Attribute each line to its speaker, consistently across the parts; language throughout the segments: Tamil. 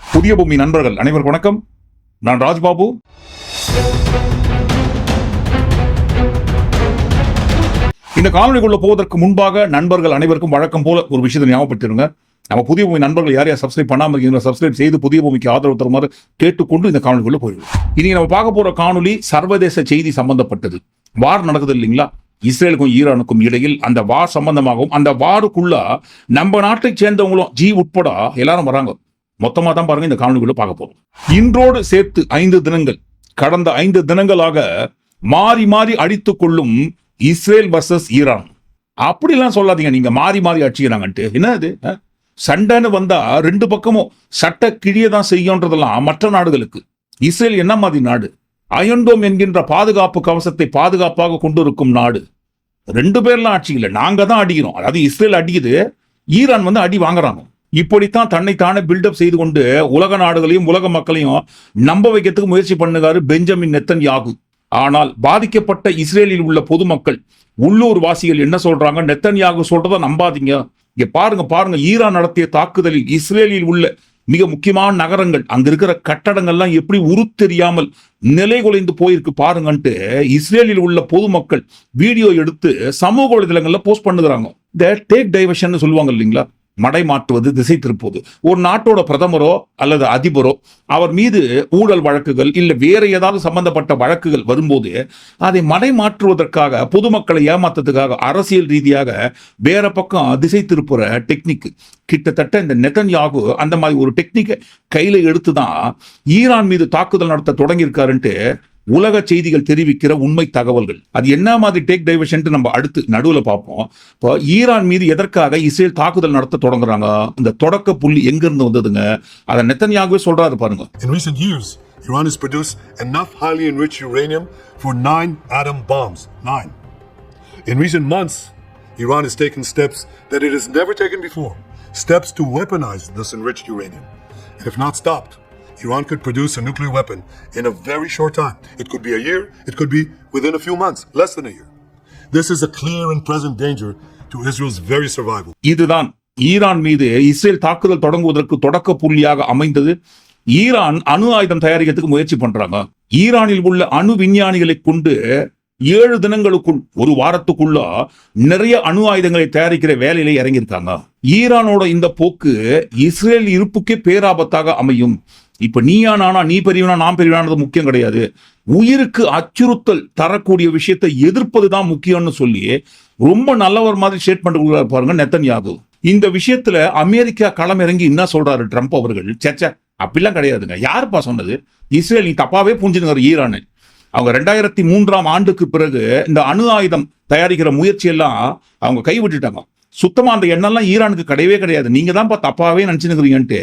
Speaker 1: புதிய பூமி நண்பர்கள் அனைவருக்கும் வணக்கம். நான் ராஜ்பாபு. இந்த காணொலிக்குள்ள போவதற்கு முன்பாக நண்பர்கள் அனைவருக்கும் வழக்கம் போல ஒரு விஷயத்தை ஞாபகப்படுத்திருங்க நம்ம புதிய பூமி நண்பர்கள் யார் யார் சப்ஸ்கிரைப் பண்ணாமல் இருக்கீங்களோ சப்ஸ்கிரைப் செய்து புதிய பூமிக்கு ஆதரவு தருமாறு கேட்டுக்கொண்டு இந்த காணொலிக்குள்ள போயிடுவோம். இனி நம்ம பார்க்க போற காணொலி சர்வதேச செய்தி சம்பந்தப்பட்டது. வார் நடக்குது இல்லைங்களா? இஸ்ரேலுக்கும் ஈரானுக்கும் இடையில் அந்த வார் சம்பந்தமாகவும் அந்த வாருக்குள்ள நம்ம நாட்டை சேர்ந்தவங்களும் ஜி உட்பட எல்லாரும் வராங்க. மொத்தமா தான் பாருங்க இந்த காணொலிக்குள்ள பார்க்க போறோம். இன்றோடு சேர்த்து ஐந்து தினங்கள் கடந்த ஐந்து தினங்களாக மாறி மாறி அடித்துக் கொள்ளும் இஸ்ரேல் வர்சஸ் ஈரான். அப்படிலாம் சொல்லாதீங்க நீங்க மாறி மாறி அடிச்சுக்கிறாங்கன்ட்டு. என்ன இது சண்டைன்னு வந்தா ரெண்டு பக்கமும் சட்ட கிழிய தான் செய்யும்ன்றதெல்லாம் மற்ற நாடுகளுக்கு. இஸ்ரேல் என்ன மாதிரி நாடு? அயன்டோம் என்கின்ற பாதுகாப்பு கவசத்தை பாதுகாப்பாக கொண்டிருக்கும் நாடு. ரெண்டு பேர்லாம் ஆட்சி இல்லை நாங்கள் தான் அடிக்கிறோம். அதாவது இஸ்ரேல் அடிக்குது ஈரான் வந்து அடி வாங்குறாங்க. இப்படித்தான் தன்னைத்தானே பில்டப் செய்து கொண்டு உலக நாடுகளையும் உலக மக்களையும் நம்ப வைக்கிறதுக்கு முயற்சி பண்ணுகாரு பெஞ்சமின் நெத்தன் யாகு ஆனால் பாதிக்கப்பட்ட இஸ்ரேலில் உள்ள பொதுமக்கள் உள்ளூர் வாசிகள் என்ன சொல்றாங்க? நெத்தன்யாகு சொல்றதை நம்பாதீங்க. இங்க பாருங்க பாருங்க ஈரான் நடத்திய தாக்குதலில் இஸ்ரேலில் உள்ள மிக முக்கியமான நகரங்கள் அங்க இருக்கிற கட்டடங்கள்லாம் எப்படி உருத்தெரியாமல் நிலை குலைந்து போயிருக்கு பாருங்கன்ட்டு இஸ்ரேலில் உள்ள பொதுமக்கள் வீடியோ எடுத்து சமூக வலைதளங்கள்ல போஸ்ட் பண்ணுகிறாங்க. இந்த டேக் டைவர்ஷன் சொல்லுவாங்க இல்லைங்களா? மடை மாற்றுவது திசை திருப்புவது. ஒரு நாட்டோட பிரதமரோ அல்லது அதிபரோ அவர் மீது ஊழல் வழக்குகள் இல்லை வேற ஏதாவது சம்பந்தப்பட்ட வழக்குகள் வரும்போது அதை மடை மாற்றுவதற்காக பொதுமக்களை ஏமாத்ததுக்காக அரசியல் ரீதியாக வேற பக்கம் திசை திருப்புற டெக்னிக் கிட்டத்தட்ட இந்த நெதன்யாகு அந்த மாதிரி ஒரு டெக்னிக்கை கையில் எடுத்து தான் ஈரான் மீது தாக்குதல் நடத்த தொடங்கியிருக்காருன்ட்டு உலக செய்திகள் தெரிவிக்கிற உண்மை தகவல்கள் அது என்ன மாதிரி டேக் டைவர்ஷன் நம்ம அடுத்து நடுவில் பார்ப்போம் இப்போ ஈரான் மீது எதற்காக இஸ்ரேல் தாக்குதல் நடத்த தொடங்குறாங்க இந்த தொடக்க புள்ளி எங்கிருந்து வந்ததுங்க அதை நெத்தனியாகவே சொல்றாரு பாருங்க
Speaker 2: In recent years, Iran has produced enough highly enriched uranium for nine atom bombs. Nine. In recent months, Iran has taken steps that it has never taken before. Steps to weaponize this enriched uranium. And if not stopped, Iran could produce a nuclear weapon in a very short time. It could be a year, it could be within a few months, less than a year. This is a clear and present danger to Israel's very survival.
Speaker 1: இதுதான் ஈரான் மீது இஸ்ரேல் தாக்குதல் தொடங்குவதற்கு தொடக்க புள்ளியாக அமைந்தது ஈரான் அணு ஆயுதம் தயாரிக்கிறதுக்கு முயற்சி பண்றாங்க ஈரானில் உள்ள அணு விஞ்ஞானிகளை கொண்டு ஏழு தினங்களுக்குள் ஒரு வாரத்துக்குள்ள நிறைய அணு ஆயுதங்களை தயாரிக்கிற வேலையில இறங்கியிருக்காங்க ஈரானோட இந்த போக்கு இஸ்ரேல் இருப்புக்கே பேராபத்தாக அமையும் இப்ப நீயா நானா நீ பெரியவனா நான் பெரியவனானது முக்கியம் கிடையாது. உயிருக்கு அச்சுறுத்தல் தரக்கூடிய விஷயத்தை எதிர்ப்பது தான் முக்கியம்னு சொல்லி ரொம்ப நல்லவர் மாதிரி ஸ்டேட்மெண்ட் கொடுக்குறாரு பாருங்க நெத்தன் நெத்தன்யாகு. இந்த விஷயத்துல அமெரிக்கா களமிறங்கி என்ன சொல்றாரு ட்ரம்ப் அவர்கள்? சேச்சே அப்படிலாம் கிடையாதுங்க. யாருப்பா சொன்னது? இஸ்ரேல் நீ தப்பாவே புரிஞ்சுனுங்கிற ஈரானு. அவங்க ரெண்டாயிரத்தி மூன்றாம் ஆண்டுக்கு பிறகு இந்த அணு ஆயுதம் தயாரிக்கிற முயற்சியெல்லாம் அவங்க கைவிட்டுட்டாங்க. சுத்தமா அந்த எண்ணெல்லாம் ஈரானுக்கு கிடையவே கிடையாது. நீங்க தான்ப்பா தப்பாவே நினைச்சுனுக்கிறீங்கன்ட்டு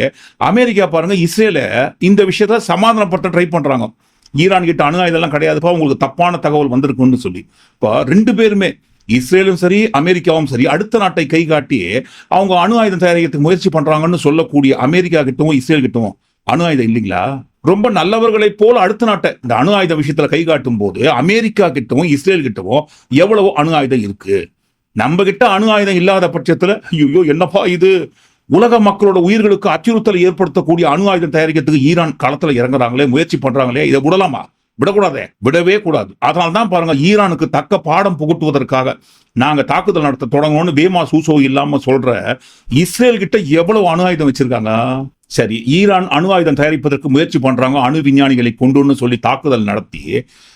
Speaker 1: அமெரிக்கா பாருங்க இஸ்ரேல இந்த விஷயத்த சமாதானப்படுத்த ட்ரை பண்றாங்க. ஈரான் கிட்ட அணு ஆயுதெல்லாம் கிடையாதுப்பா உங்களுக்கு தப்பான தகவல் வந்திருக்குன்னு சொல்லி. இப்போ ரெண்டு பேருமே இஸ்ரேலும் சரி அமெரிக்காவும் சரி அடுத்த நாட்டை கை காட்டி அவங்க அணு ஆயுதம் தயாரிக்கிறதுக்கு முயற்சி பண்றாங்கன்னு சொல்லக்கூடிய அமெரிக்கா கிட்டவும் இஸ்ரேல் கிட்டவும் அணு ஆயுதம் இல்லைங்களா? ரொம்ப நல்லவர்களைப் போல அடுத்த நாட்டை இந்த அணு ஆயுத விஷயத்துல கை காட்டும் போது அமெரிக்கா கிட்டவும் இஸ்ரேல் கிட்டவும் எவ்வளவோ அணு ஆயுதம் இருக்கு. நம்ம கிட்ட அணு ஆயுதம் இல்லாத பட்சத்தில் ஐயோ என்னப்பா இது? உலக மக்களோட உயிர்களுக்கு அச்சுறுத்தலை ஏற்படுத்தக்கூடிய அணு ஆயுதம் தயாரிக்கிறதுக்கு ஈரான் களத்தில் இறங்குறாங்களே முயற்சி பண்றாங்களே இதை விடலாமா? விடக்கூடாதே. விடவே கூடாது. அதனால தான் பாருங்க ஈரானுக்கு தக்க பாடம் புகட்டுவதற்காக நாங்க தாக்குதல் நடத்த தொடங்கணும்னு வேமா சூசோ இல்லாம சொல்ற இஸ்ரேல் கிட்ட எவ்வளவு அணு ஆயுதம் வச்சிருக்காங்க? சரி ஈரான் அணு ஆயுதம் தயாரிப்பதற்கு முயற்சி பண்றாங்க அணு விஞ்ஞானிகளை கொண்டுன்னு சொல்லி தாக்குதல் நடத்தி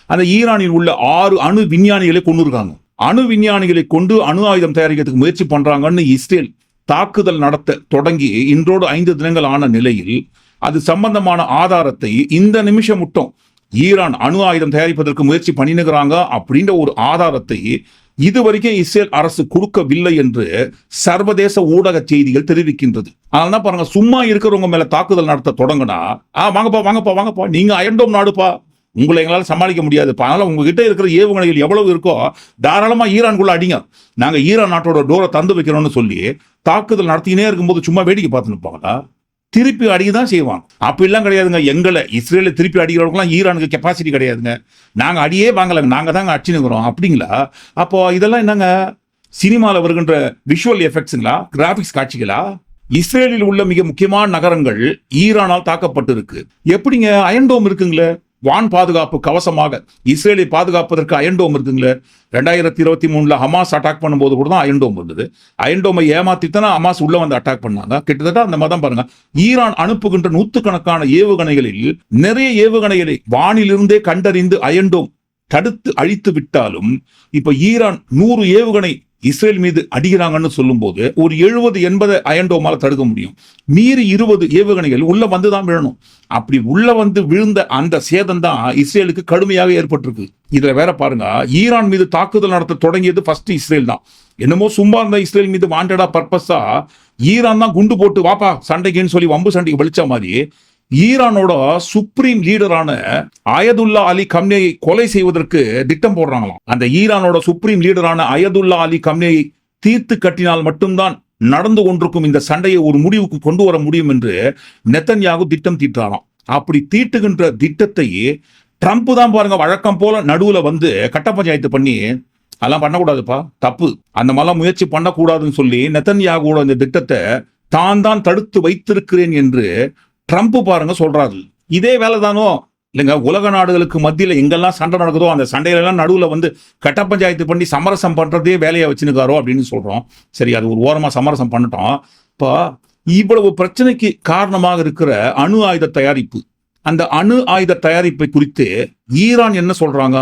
Speaker 1: அந்த ஈரானில் உள்ள ஆறு அணு விஞ்ஞானிகளை கொண்டு இருக்காங்க அணு விஞ்ஞானிகளை கொண்டு அணு ஆயுதம் தயாரிக்கிறதுக்கு முயற்சி பண்றாங்கன்னு இஸ்ரேல் தாக்குதல் நடத்த தொடங்கி இன்றோடு ஐந்து தினங்கள் ஆன நிலையில் அது சம்பந்தமான ஆதாரத்தை இந்த நிமிஷம் மட்டும் ஈரான் அணு ஆயுதம் தயாரிப்பதற்கு முயற்சி பண்ணினுகிறாங்க அப்படின்ற ஒரு ஆதாரத்தை இதுவரைக்கும் இஸ்ரேல் அரசு கொடுக்கவில்லை என்று சர்வதேச ஊடக செய்திகள் தெரிவிக்கின்றது. அதனால பாருங்க சும்மா இருக்கிறவங்க மேல தாக்குதல் நடத்த தொடங்கினா ஆ வாங்கப்பா வாங்கப்பா வாங்கப்பா நீங்க அயண்டோம் நாடுப்பா. உங்களை எங்களால் சமாளிக்க முடியாது. அதனால் உங்ககிட்ட இருக்கிற ஏவுகணைகள் எவ்வளவு இருக்கோ தாராளமாக ஈரான்குள்ள அடிங்க. நாங்கள் ஈரான் நாட்டோட டோரை தந்து வைக்கிறோம்னு சொல்லி தாக்குதல் நடத்தினே இருக்கும்போது சும்மா வேடிக்கை பார்த்து நிற்பாங்களா திருப்பி அடிக்க தான் செய்வாங்க. அப்படிலாம் கிடையாதுங்க. எங்களை இஸ்ரேலில் திருப்பி அடிக்கிறவங்களுக்குலாம் ஈரானுக்கு கெப்பாசிட்டி கிடையாதுங்க. நாங்கள் அடியே வாங்கலைங்க. நாங்கள் தாங்க அடிச்சுனுக்குறோம் அப்படிங்களா? அப்போ இதெல்லாம் என்னங்க? சினிமாவில் வருகின்ற விஷுவல் எஃபெக்ட்ஸுங்களா கிராஃபிக்ஸ் காட்சிகளா? இஸ்ரேலில் உள்ள மிக முக்கியமான நகரங்கள் ஈரானால் தாக்கப்பட்டிருக்கு. எப்படிங்க? அயன்டோம் இருக்குங்களே. வான் பாதுகாப்பு கவசமாக இஸ்ரேலை பாதுகாப்பதற்கு அயன்டோம் இருக்குங்களே. ரெண்டாயிரத்தி இருபத்தி மூணுல ஹமாஸ் அட்டாக் பண்ணும்போது கூட தான் அயன்டோம் இருந்தது. அயன்டோமை ஏமாத்தி ஹமாஸ் உள்ள வந்து அட்டாக் பண்ணாங்க. கிட்டத்தட்ட அந்த மாதிரி பாருங்க. ஈரான் அனுப்புகின்ற நூத்துக்கணக்கான ஏவுகணைகளில் நிறைய ஏவுகணைகளை வானிலிருந்தே கண்டறிந்து அயன்டோம் தடுத்து அழித்து விட்டாலும் இப்ப ஈரான் நூறு ஏவுகணை இஸ்ரேல் மீது அடிக்கிறாங்கன்னு சொல்லும்போது ஒரு எழுபது எண்பது அயன்டோமால தடுக்க முடியும். மீறி இருபது ஏவுகணைகள் உள்ள வந்து தான் விழணும். அப்படி உள்ள வந்து விழுந்த அந்த சேதம் தான் இஸ்ரேலுக்கு கடுமையாக ஏற்பட்டிருக்கு. இதுல வேற பாருங்க ஈரான் மீது தாக்குதல் நடத்த தொடங்கியது ஃபர்ஸ்ட் இஸ்ரேல் தான். என்னமோ சும்மா இருந்த இஸ்ரேல் மீது வாண்டடா பர்பஸா ஈரான் தான் குண்டு போட்டு வாப்பா சண்டைக்குன்னு சொல்லி வம்பு சண்டைக்கு வலிச்ச மாதிரி ஈரானோட சுப்ரீம் லீடரான அயதுல்லா அலி கம்னேயை கொலை செய்வதற்கு திட்டம் போடுறாங்களாம். அந்த ஈரானோட சுப்ரீம் லீடரான அயதுல்லா அலி கம்னேயை தீர்த்து கட்டினால் மட்டும்தான் நடந்து கொண்டிருக்கும் இந்த சண்டையை ஒரு முடிவுக்கு கொண்டு வர முடியும் என்று நெத்தன்யாகு திட்டம் தீட்டாராம் அப்படி தீட்டுகின்ற திட்டத்தை ட்ரம்ப் தான் பாருங்க வழக்கம் போல நடுவுல வந்து கட்ட பஞ்சாயத்து பண்ணி அதெல்லாம் பண்ணக்கூடாதுப்பா தப்பு. அந்த மாதிரிலாம் முயற்சி பண்ணக்கூடாதுன்னு சொல்லி நெத்தன்யாகுவோட இந்த திட்டத்தை தான் தான் தடுத்து வைத்திருக்கிறேன் என்று ட்ரம்ப் பாருங்க சொல்றாரு இதே வேலை தானோ இல்லைங்க உலக நாடுகளுக்கு மத்தியில எங்கெல்லாம் சண்டை நடக்குதோ அந்த சண்டையில எல்லாம் நடுவுல வந்து கட்ட பஞ்சாயத்து பண்ணி சமரசம் பண்றதே வேலையை வச்சுனுக்காரோ அப்படின்னு சொல்றோம் சரி அது ஒரு ஓரமா சமரசம் பண்ணிட்டோம் இப்போ இவ்வளவு பிரச்சனைக்கு காரணமாக இருக்கிற அணு ஆயுத தயாரிப்பு அந்த அணு ஆயுத தயாரிப்பை குறித்து ஈரான் என்ன சொல்றாங்க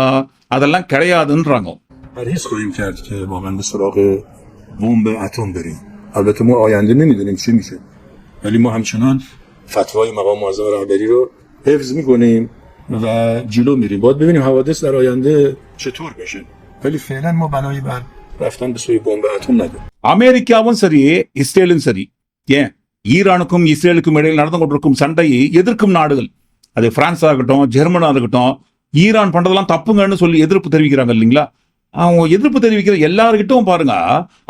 Speaker 1: அதெல்லாம் கிடையாதுன்றாங்க
Speaker 3: پرهیز خواهیم کرد که واقعا به سراغ بمب اتم بریم البته ما آینده نمیدونیم چی میشه ولی ما همچنان فتوای مقام معظم رهبری رو حفظ میکنیم و جلو میریم باید ببینیم حوادث در آینده چطور بشه ولی فعلا ما بنایی بر رفتن به سوی بمب اتم نداریم
Speaker 1: அமெரிக்காவும் சரி இஸ்ரேலும் சரி ஏன் ஈரானுக்கும் இஸ்ரேலுக்கும் இடையில் நடந்து கொண்டிருக்கும் சண்டையை எதிர்க்கும் நாடுகள் அது பிரான்ஸா இருக்கட்டும் ஜெர்மனா இருக்கட்டும் ஈரான் பண்றதெல்லாம் தப்புங்கன்னு சொல்லி எதிர்ப்பு தெரிவிக்கிறாங்க இல்லைங்களா அவங்க எதிர்ப்பு தெரிவிக்கிற எல்லாருக்கிட்டும் பாருங்க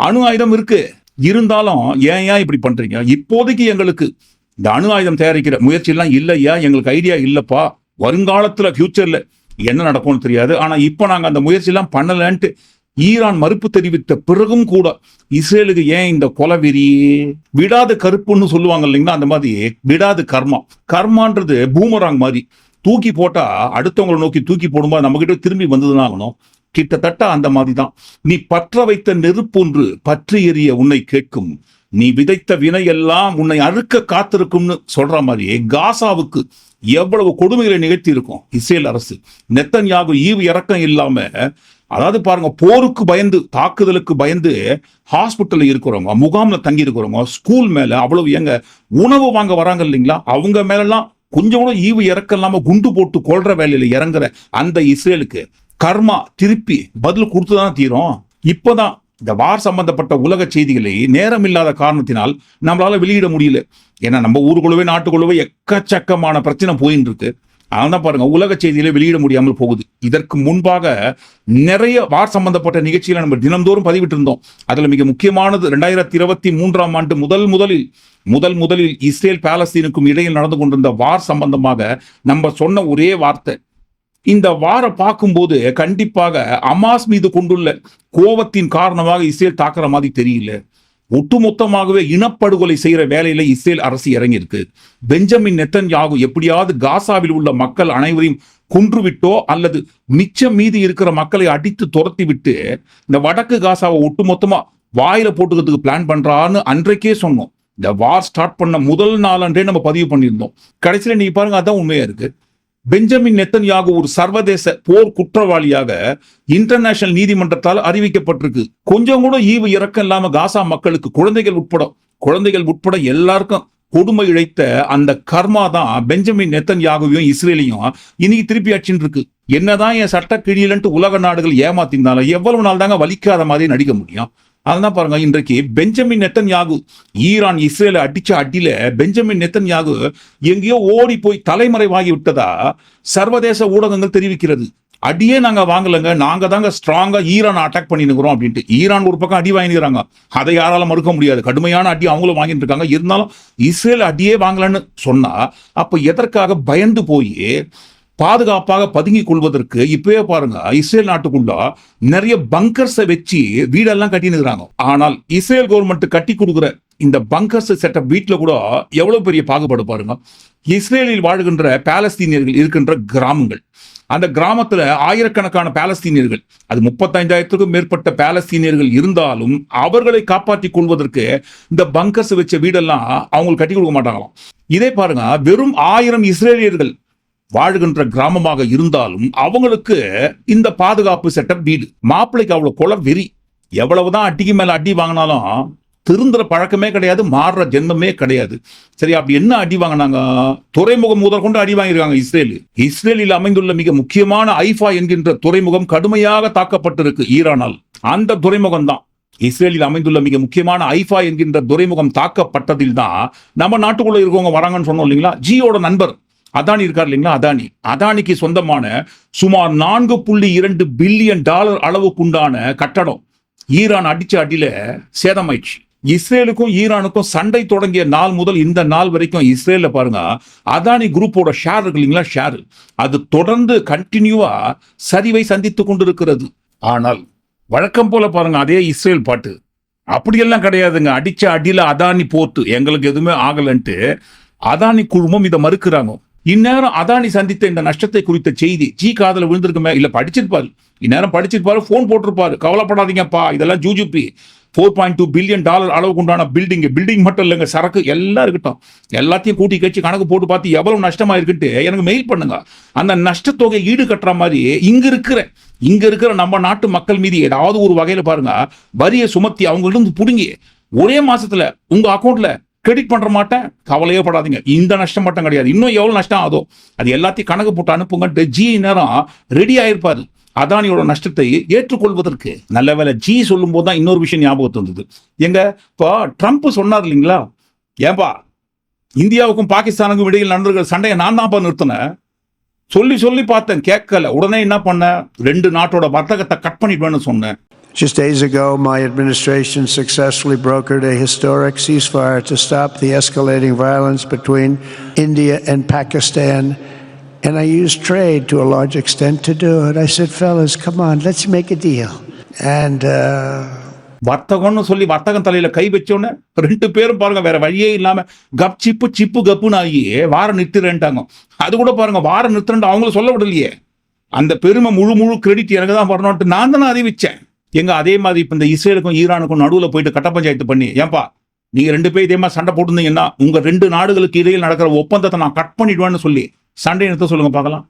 Speaker 1: அணு ஆயுதம் இருக்கு இருந்தாலும் ஏன் ஏன் இப்படி பண்றீங்க இப்போதைக்கு எங்களுக்கு இந்த அணு ஆயுதம் தயாரிக்கிற முயற்சியெல்லாம் இல்லையா? எங்களுக்கு ஐடியா இல்லைப்பா. வருங்காலத்துல ஃபியூச்சரில் என்ன நடக்கும்னு தெரியாது. ஆனால் இப்போ நாங்க அந்த முயற்சியெல்லாம் பண்ணலன்ட்டு ஈரான் மறுப்பு தெரிவித்த பிறகும் கூட இஸ்ரேலுக்கு ஏன் இந்த கொலவெறி விடாத கருப்புன்னு சொல்லுவாங்க இல்லைங்களா? அந்த மாதிரி விடாது கர்மா. கர்மான்றது பூமராங் மாதிரி. தூக்கி போட்டா அடுத்தவங்களை நோக்கி தூக்கி போடும்போது நம்ம கிட்ட திரும்பி வந்துதான் ஆகணும். கிட்டத்தட்ட அந்த மாதிரி தான் நீ பற்ற வைத்த நெருப்பொன்று பற்றி எறிய உன்னை கேட்கும். நீ விதைத்த வினை எல்லாம் உன்னை அறுக்க காத்திருக்கும்னு சொல்ற மாதிரியே காசாவுக்கு எவ்வளவு கொடுமைகளை நிகழ்த்தி இருக்கும் இஸ்ரேல் அரசு. நெத்தன்யாகு ஈவு இறக்கம் இல்லாம அதாவது பாருங்க போருக்கு பயந்து தாக்குதலுக்கு பயந்து ஹாஸ்பிட்டல்ல இருக்கிறவங்க முகாம்ல தங்கி இருக்கிறவங்க ஸ்கூல் மேல அவ்வளவு எங்க உணவு வாங்க வராங்க இல்லைங்களா? அவங்க மேலெல்லாம் கொஞ்சம் கூட ஈவு இறக்கம் இல்லாம குண்டு போட்டு கொள்ற வேலையில இறங்குற அந்த இஸ்ரேலுக்கு கர்மா திருப்பி பதில் கொடுத்துதான் தீரும். இப்பதான் இந்த வார் சம்பந்தப்பட்ட உலக செய்திகளை நேரம் இல்லாத காரணத்தினால் நம்மளால வெளியிட முடியல. ஏன்னா நம்ம ஊருக்குள்ளவே நாட்டுக்குள்ளவே எக்கச்சக்கமான பிரச்சனை போயின்னு இருக்கு அதனால பாருங்க உலக செய்தியில வெளியிட முடியாமல் போகுது. இதற்கு முன்பாக நிறைய வார் சம்பந்தப்பட்ட நிகழ்ச்சிகளை நம்ம தினந்தோறும் பதிவிட்டு இருந்தோம் அதுல மிக முக்கியமானது ரெண்டாயிரத்தி இருபத்தி மூன்றாம் ஆண்டு முதல் முதலில் முதல் முதலில் இஸ்ரேல் பாலஸ்தீனுக்கும் இடையில் நடந்து கொண்டிருந்த வார் சம்பந்தமாக நம்ம சொன்ன ஒரே வார்த்தை இந்த வார பார்க்கும்போது கண்டிப்பாக அமாஸ் மீது கொண்டுள்ள கோபத்தின் காரணமாக இஸ்ரேல் தாக்குற மாதிரி தெரியல. ஒட்டுமொத்தமாகவே இனப்படுகொலை செய்கிற வேலையில இஸ்ரேல் அரசு இறங்கியிருக்கு. பெஞ்சமின் நெத்தன் யாகு எப்படியாவது காசாவில் உள்ள மக்கள் அனைவரையும் கொன்றுவிட்டோ அல்லது மிச்சம் மீதி இருக்கிற மக்களை அடித்து துரத்தி விட்டு இந்த வடக்கு காசாவை ஒட்டுமொத்தமா வாயில போட்டுக்கிறதுக்கு பிளான் பண்றான்னு அன்றைக்கே சொன்னோம். இந்த வார் ஸ்டார்ட் பண்ண முதல் நாளன்றே நம்ம பதிவு பண்ணியிருந்தோம். கடைசியில நீ பாருங்க அதான் உண்மையா இருக்கு. பெஞ்சமின் நெத்தன்யாகு ஒரு சர்வதேச போர் குற்றவாளியாக இன்டர்நேஷனல் நீதிமன்றத்தால் அறிவிக்கப்பட்டிருக்கு. கொஞ்சம் கூட ஈவு இறக்கம் இல்லாம காசா மக்களுக்கு குழந்தைகள் உட்பட குழந்தைகள் உட்பட எல்லாருக்கும் கொடுமை இழைத்த அந்த கர்மா தான் பெஞ்சமின் நெத்தன்யாகுவையும் இஸ்ரேலையும் இன்னைக்கு திருப்பி அடிச்சுட்டு இருக்கு என்னதான் என் சட்ட கிழியிலன்ட்டு உலக நாடுகள் ஏமாத்திருந்தாலும் எவ்வளவு நாள் தாங்க வலிக்காத மாதிரி நடிக்க முடியும். அதுதான் பாருங்க இன்றைக்கு பெஞ்சமின் நெத்தன் யாகு ஈரான் இஸ்ரேல அடிச்ச அடியில பெஞ்சமின் நெத்தன் யாகு எங்கேயோ ஓடி போய் தலைமறைவாகி விட்டதா சர்வதேச ஊடகங்கள் தெரிவிக்கிறது. அடியே நாங்க வாங்கலங்க நாங்க தாங்க ஸ்ட்ராங்கா ஈரான் அட்டாக் பண்ணினுக்கிறோம் அப்படின்ட்டு. ஈரான் ஒரு பக்கம் அடி வாங்கிக்கிறாங்க அதை யாரால மறுக்க முடியாது. கடுமையான அடி அவங்களும் வாங்கிட்டு இருக்காங்க இருந்தாலும் இஸ்ரேல் அடியே வாங்கலன்னு சொன்னா அப்ப எதற்காக பயந்து போய் பாதுகாப்பாக பதுங்கிக் கொள்வதற்கு இப்பவே பாருங்க இஸ்ரேல் நாட்டுக்குள்ள நிறைய பங்கர்ஸை வச்சு வீடெல்லாம் கட்டினுக்கிறாங்க ஆனால் இஸ்ரேல் கவர்மெண்ட் கட்டி கொடுக்குற இந்த பங்கர்ஸ் செட்டப் வீட்டில் கூட எவ்வளவு பெரிய பாகுபாடு பாருங்க. இஸ்ரேலில் வாழ்கின்ற பாலஸ்தீனியர்கள் இருக்கின்ற கிராமங்கள். அந்த கிராமத்தில் ஆயிரக்கணக்கான பாலஸ்தீனியர்கள் அது முப்பத்தைந்தாயிரத்துக்கும் மேற்பட்ட பாலஸ்தீனியர்கள் இருந்தாலும் அவர்களை காப்பாற்றிக் கொள்வதற்கு இந்த பங்கர்ஸ் வச்ச வீடெல்லாம் அவங்களுக்கு கட்டி கொடுக்க மாட்டாங்களாம். இதே பாருங்க வெறும் ஆயிரம் இஸ்ரேலியர்கள் வாழ்கின்ற கிராமமாக இருந்தாலும் அவங்களுக்கு இந்த பாதுகாப்பு செட்டப் வீடு. மாப்பிள்ளைக்கு அவ்வளவு கொலை வெறி. எவ்வளவுதான் அட்டிக்கு மேல அடி வாங்கினாலும் திருந்துற பழக்கமே கிடையாது மாறுற ஜென்மமே கிடையாது. சரி அப்படி என்ன அடி வாங்கினாங்க? துறைமுகம் முதல் கொண்டு அடி வாங்கியிருக்காங்க இஸ்ரேல். இஸ்ரேலில் அமைந்துள்ள மிக முக்கியமான ஐஃபா என்கின்ற துறைமுகம் கடுமையாக தாக்கப்பட்டிருக்கு ஈரானால். அந்த துறைமுகம் தான். இஸ்ரேலில் அமைந்துள்ள மிக முக்கியமான ஐஃபா என்கின்ற துறைமுகம் தாக்கப்பட்டதில் தான் நம்ம நாட்டுக்குள்ள இருக்கவங்க வராங்கன்னு சொன்னோம் இல்லைங்களா? ஜியோட நண்பர் அதானி இருக்கார் இல்லைங்களா? அதானி. அதானிக்கு சொந்தமான சுமார் நான்கு புள்ளி இரண்டு பில்லியன் டாலர் அளவுக்குண்டான கட்டடம் ஈரான் அடிச்ச அடியில சேதமாயிடுச்சு. இஸ்ரேலுக்கும் ஈரானுக்கும் சண்டை தொடங்கிய நாள் முதல் இந்த நாள் வரைக்கும் இஸ்ரேல பாருங்க அதானி குரூப்போட ஷேர் இருக்கு இல்லைங்களா? ஷேர். அது தொடர்ந்து கண்டினியூவா சரிவை சந்தித்து கொண்டிருக்கிறது. ஆனால் வழக்கம் போல பாருங்க அதே இஸ்ரேல் பாட்டு. அப்படியெல்லாம் கிடையாதுங்க. அடிச்ச அடியில அதானி போட்டு எங்களுக்கு எதுவுமே ஆகலன்ட்டு அதானி குழுமம் இதை மறுக்கிறாங்க. இந்நேரம் அதானி சந்தித்த இந்த நஷ்டத்தை குறித்த செய்தி. ஜி காதல விழுந்திருக்குமே. இல்ல படிச்சிருப்பாரு. இந்நேரம் படிச்சிருப்பாரு போன் போட்டிருப்பாரு. கவலைப்படாதீங்கப்பா. இதெல்லாம் ஜூஜுபி four point two billion dollar அளவுக்கு உண்டான பில்டிங் பில்டிங் மட்டும் இல்லைங்க சரக்கு. எல்லாம் இருக்கட்டும். எல்லாத்தையும் கூட்டி கழிச்சு கணக்கு போட்டு பார்த்து எவ்வளவு நஷ்டமா இருக்குன்ட்டு எனக்கு மெயில் பண்ணுங்க. அந்த நஷ்டத்தொகை ஈடு கட்டுற மாதிரி இங்க இருக்கிற இங்க இருக்கிற நம்ம நாட்டு மக்கள் மீது ஏதாவது ஒரு வகையில பாருங்க வரியை சுமத்தி அவங்கள்ட்ட இருந்து புடுங்கி ஒரே மாசத்துல உங்க அக்கௌண்ட்ல கிரெடிட் பண்ணுற மாட்டேன் கவலையே படாதீங்க. இந்த நஷ்டம் மட்டும் கிடையாது. இன்னும் எவ்வளோ நஷ்டம் ஆகும் அது எல்லாத்தையும் கணக்கு போட்டு அனுப்புங்கன்ட்டு ஜி நேரம் ரெடி ஆயிருப்பாரு. அதானியோட நஷ்டத்தை ஏற்றுக்கொள்வதற்கு. நல்ல வேலை ஜி சொல்லும் போது தான் இன்னொரு விஷயம் ஞாபகத்து வந்தது. எங்க இப்போ ட்ரம்ப் சொன்னார் இல்லைங்களா? ஏன்பா இந்தியாவுக்கும் பாகிஸ்தானுக்கும் இடையில் நடந்திருக்கிற சண்டையை நான் தான்ப்பா நிறுத்தினேன். சொல்லி சொல்லி பார்த்தேன் கேட்கல. உடனே என்ன பண்ணேன்? ரெண்டு நாட்டோட வர்த்தகத்தை கட் பண்ணிடுவேன்னு சொன்னேன்.
Speaker 4: Just days ago, my administration successfully brokered a historic ceasefire to stop the escalating violence between India and Pakistan. And I used trade to a large extent to do it. I said, fellas, come on, let's make a deal. And uh,
Speaker 1: வர்த்தகம்னு சொல்லி வர்த்தகம் தலையில கை வச்சோன்னே ரெண்டு பேரும் பாருங்க வேற வழியே இல்லாம கப் சிப்பு சிப்பு கப்புன்னு ஆகி வாரம் நிறுத்துறேன்ட்டாங்க அது கூட பாருங்க வாரம் நிறுத்துறேன் அவங்களும் சொல்ல விடலையே அந்த பெருமை முழு முழு கிரெடிட் எனக்கு தான் வரணும்ட்டு நான் தானே அறிவிச்சேன் எங்க அதே மாதிரி இப்போ இந்த இஸ்ரேலுக்கும் ஈரானுக்கும் நடுவில் போயிட்டு கட்ட பஞ்சாயத்து பண்ணி ஏன்பா நீங்க ரெண்டு பேர் இதே மாதிரி சண்டை போட்டிருந்தீங்கன்னா உங்க ரெண்டு நாடுகளுக்கு இடையில் நடக்கிற ஒப்பந்தத்தை நான் கட் பண்ணிடுவேன்னு சொல்லி சண்டை நிறுத்த சொல்லுங்க பார்க்கலாம்.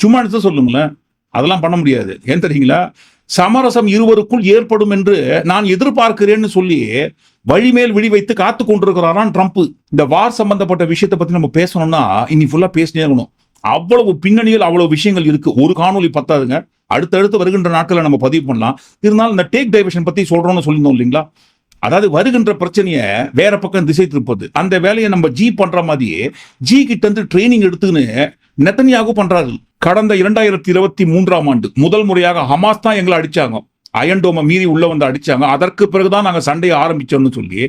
Speaker 1: சும்மா நிறுத்த சொல்லுங்களேன். அதெல்லாம் பண்ண முடியாது. ஏன் தெரியுங்களா? சமரசம் இருவருக்குள் ஏற்படும் என்று நான் எதிர்பார்க்கிறேன்னு சொல்லி வழிமேல் விழி வைத்து காத்து கொண்டிருக்கிறாரான் ட்ரம்ப். இந்த வார் சம்பந்தப்பட்ட விஷயத்தை பத்தி நம்ம பேசணும்னா இனி ஃபுல்லா பேசினே இருக்கணும். அவ்வளவு பின்னணியில் அவ்வளவு விஷயங்கள் இருக்கு. ஒரு காணொலி பத்தாதுங்க. அடுத்தடுத்து வருகின்ற நாட்களை நம்ம பதிவு பண்ணலாம். இருந்தாலும் இந்த டேக் டைவர்ஷன் பத்தி சொல்றோம்னு சொல்லியிருந்தோம் இல்லைங்களா? அதாவது வருகின்ற பிரச்சனையை வேற பக்கம் திசை திருப்பது. அந்த வேலையை நம்ம ஜி பண்ற மாதிரியே ஜி கிட்ட இருந்து ட்ரைனிங் எடுத்துன்னு நெத்தனியாக பண்றாரு கடந்த இரண்டாயிரத்தி இருபத்தி மூன்றாம் ஆண்டு முதல் முறையாக ஹமாஸ் தான் எங்களை அடிச்சாங்க. அயன்டோமை மீறி உள்ள வந்து அடிச்சாங்க. அதற்கு பிறகுதான் நாங்கள் சண்டையை ஆரம்பிச்சோம்னு சொல்லி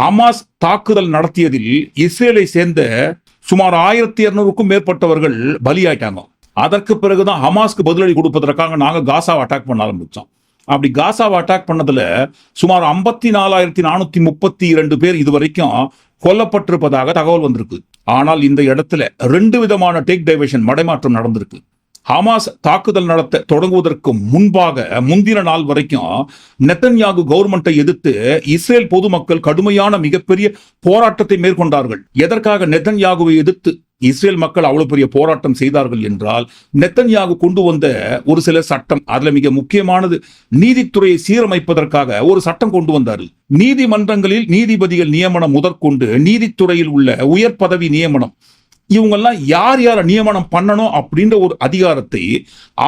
Speaker 1: ஹமாஸ் தாக்குதல் நடத்தியதில் இஸ்ரேலை சேர்ந்த சுமார் ஆயிரத்தி இருநூறுக்கும் மேற்பட்டவர்கள் பலியாயிட்டாங்க. அதற்கு பிறகுதான் ஹமாஸ்க்கு பதிலடி கொடுப்பதற்காக நாங்கள் காசாவை அட்டாக் பண்ண ஆரம்பித்தோம் அப்படி காசாவை அட்டாக் பண்ணதில் சுமார் ஐம்பத்தி நாலாயிரத்தி நானூற்றி முப்பத்தி இரண்டு பேர் இதுவரைக்கும் கொல்லப்பட்டிருப்பதாக தகவல் வந்திருக்கு. ஆனால் இந்த இடத்துல ரெண்டு விதமான டேக் டைவேஷன் மடைமாற்றம் நடந்திருக்கு. ஹமாஸ் தாக்குதல் நடத்த தொடங்குவதற்கு முன்பாக முந்தின நாள் வரைக்கும் நெத்தன்யாகு கவர்மெண்ட்டை எதிர்த்து இஸ்ரேல் பொதுமக்கள் கடுமையான மிகப்பெரிய போராட்டத்தை மேற்கொண்டார்கள். எதற்காக நெத்தன்யாகுவை எதிர்த்து இஸ்ரேல் மக்கள் அவ்வளவு பெரிய போராட்டம் செய்தார்கள் என்றால் நெத்தன்யாகு கொண்டு வந்த ஒரு சில சட்டம் அதுல மிக முக்கியமானது நீதித்துறையை சீரமைப்பதற்காக ஒரு சட்டம் கொண்டு வந்தார் நீதிமன்றங்களில் நீதிபதிகள் நியமனம் முதற்கொண்டு நீதித்துறையில் உள்ள உயர் பதவி நியமனம் இவங்கெல்லாம் யார் யாரை நியமனம் பண்ணணும் அப்படின்ற ஒரு அதிகாரத்தை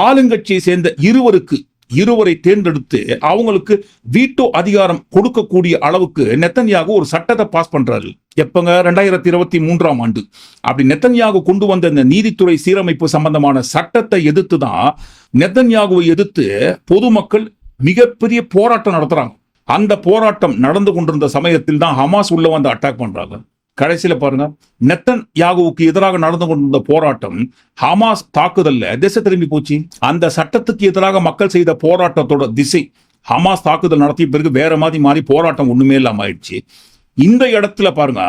Speaker 1: ஆளுங்கட்சியை சேர்ந்த இருவருக்கு இருவரை தேர்ந்தெடுத்து அவங்களுக்கு வீட்டோ அதிகாரம் கொடுக்கக்கூடிய அளவுக்கு நெத்தன்யாகு ஒரு சட்டத்தை பாஸ் பண்றாரு. எப்பங்க? ரெண்டாயிரத்தி இருபத்தி மூன்றாம் ஆண்டு. அப்படி நெத்தன்யாகு கொண்டு வந்த இந்த நீதித்துறை சீரமைப்பு சம்பந்தமான சட்டத்தை எதிர்த்து தான் நெத்தன்யாகுவை எதிர்த்து பொதுமக்கள் மிகப்பெரிய போராட்டம் நடத்துறாங்க. அந்த போராட்டம் நடந்து கொண்டிருந்த சமயத்தில் தான் ஹமாஸ் உள்ள வந்து அட்டாக் பண்றாங்க. கடைசியில் பாருங்க நெத்தன் யாகுவுக்கு எதிராக நடந்து கொண்டிருந்த போராட்டம் ஹமாஸ் தாக்குதல்ல திசை திரும்பி போச்சு. அந்த சட்டத்துக்கு எதிராக மக்கள் செய்த போராட்டத்தோட திசை ஹமாஸ் தாக்குதல் நடத்திய பிறகு வேற மாதிரி மாறி போராட்டம் ஒண்ணுமே இல்லாம ஆயிடுச்சு. இந்த இடத்துல பாருங்க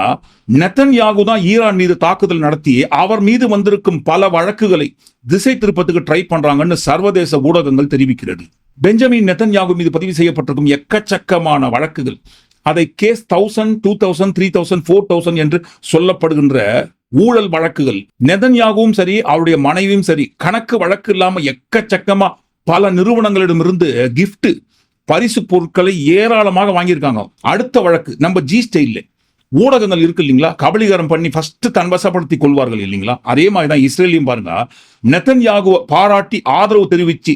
Speaker 1: நெத்தன் யாகு தான் ஈரான் மீது தாக்குதல் நடத்தி அவர் மீது வந்திருக்கும் பல வழக்குகளை திசை திருப்பத்துக்கு ட்ரை பண்றாங்கன்னு சர்வதேச ஊடகங்கள் தெரிவிக்கிறது. பெஞ்சமின் நெத்தன் யாகு மீது பதிவு செய்யப்பட்டிருக்கும் எக்கச்சக்கமான வழக்குகள் அதை case thousand two thousand three thousand four thousand என்று சொல்லப்படுகின்ற ஊழல் வழக்குகள். நெதன்யாகவும் சரி அவருடைய மனைவியும் சரி கணக்கு வழக்கு இல்லாமல் எக்கச்சக்கமா பல நிறுவனங்களிடமிருந்து கிஃப்ட் பரிசு பொருட்களை ஏராளமாக வாங்கியிருக்காங்க. அடுத்த வழக்கு நம்ம ஜி ஸ்டைல்ல ஊடகங்கள் இருக்கு இல்லைங்களா? கபலீகரம் பண்ணி ஃபர்ஸ்ட் தன்வசப்படுத்தி கொள்வார்கள் இல்லைங்களா? அதே மாதிரி தான் இஸ்ரேலையும் பாருங்க நெத்தன்யாகுவை பாராட்டி ஆதரவு தெரிவித்து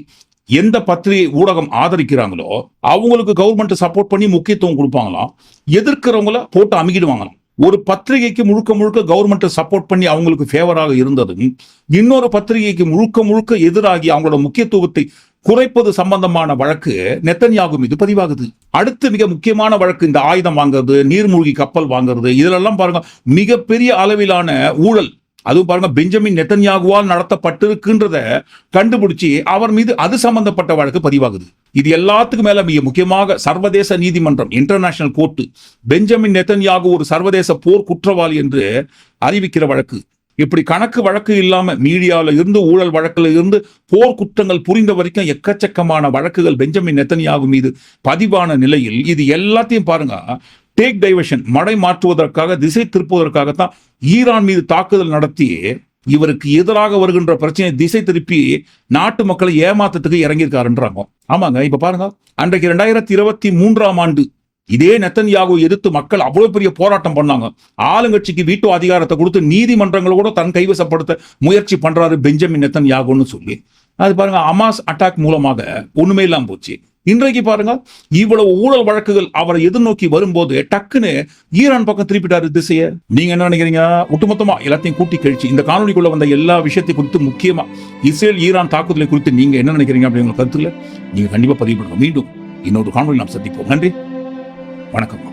Speaker 1: எந்த பத்திரிகை ஊடகம் ஆதரிக்கிறாங்களோ அவங்களுக்கு கவர்மெண்ட் சப்போர்ட் பண்ணி முக்கியத்துவம் கொடுப்பாங்களாம் எதிர்க்கிறவங்கள போட்டு அமுகிடுவாங்களாம் ஒரு பத்திரிகைக்கு முழுக்க முழுக்க கவர்மெண்ட் சப்போர்ட் பண்ணி அவங்களுக்கு ஃபேவராக இருந்ததும் இன்னொரு பத்திரிகைக்கு முழுக்க முழுக்க எதிராகி அவங்களோட முக்கியத்துவத்தை குறைப்பது சம்பந்தமான வழக்கு நெத்தன்யாகு மீது பதிவாகுது. அடுத்து மிக முக்கியமான வழக்கு இந்த ஆயுதம் வாங்குறது நீர்மூழ்கி கப்பல் வாங்குறது இதிலெல்லாம் பாருங்க மிகப்பெரிய அளவிலான ஊழல் அதுவும் பாருங்க பெஞ்சமின் நெத்தன்யாகுவால் நடத்தப்பட்டிருக்குன்றத கண்டுபிடிச்சி அவர் மீது அது சம்பந்தப்பட்ட வழக்கு பதிவாகுது. இது எல்லாத்துக்கும் மேல மிக முக்கியமாக சர்வதேச நீதிமன்றம் இன்டர்நேஷனல் கோர்ட் பெஞ்சமின் நெத்தன்யாகு ஒரு சர்வதேச போர் குற்றவாளி என்று அறிவிக்கிற வழக்கு. இப்படி கணக்கு வழக்கு இல்லாம மீடியாவில் இருந்து ஊழல் வழக்குல இருந்து போர் குற்றங்கள் புரிந்த வரைக்கும் எக்கச்சக்கமான வழக்குகள் பெஞ்சமின் நெத்தன்யாகு மீது பதிவான நிலையில் இது எல்லாத்தையும் பாருங்க டேக் டைவர்ஷன் மடை மாற்றுவதற்காக திசை திருப்புவதற்காகத்தான் ஈரான் மீது தாக்குதல் நடத்தி இவருக்கு எதிராக வருகின்ற பிரச்சனையை திசை திருப்பி நாட்டு மக்களை ஏமாத்தத்துக்கு இறங்கியிருக்காருன்றாங்க. ஆமாங்க இப்ப பாருங்க அன்றைக்கு ரெண்டாயிரத்தி இருபத்தி மூன்றாம் ஆண்டு இதே நெத்தன்யாகு எதிர்த்து மக்கள் அவ்வளவு பெரிய போராட்டம் பண்ணாங்க. ஆளுங்கட்சிக்கு வீட்டோ அதிகாரத்தை கொடுத்து நீதிமன்றங்களோட கூட தன் கைவசப்படுத்த முயற்சி பண்றாரு பெஞ்சமின் நெத்தன் யாகுன்னு சொல்லி. அது பாருங்க அமாஸ் அட்டாக் மூலமாக ஒண்ணுமே இல்லாம போச்சு. இன்றைக்கு பாருங்க இவ்வளவு ஊழல் வழக்குகள் அவரை எதிர்நோக்கி வரும்போது டக்குன்னு ஈரான் பக்கம் திருப்பிட்டாரு திசைய. நீங்க என்ன நினைக்கிறீங்க? ஒட்டுமொத்தமா எல்லாத்தையும் கூட்டி கழிச்சு இந்த காணொலிக்குள்ள வந்த எல்லா விஷயத்தை குறித்து முக்கியமா இஸ்ரேல் ஈரான் தாக்குதலை குறித்து நீங்க என்ன நினைக்கிறீங்க அப்படிங்கிற கருத்துல நீங்க கண்டிப்பா பதிவு பண்ணுங்க மீண்டும் இன்னொரு காணொலி நாம் சந்திப்போம். நன்றி. வணக்கம்.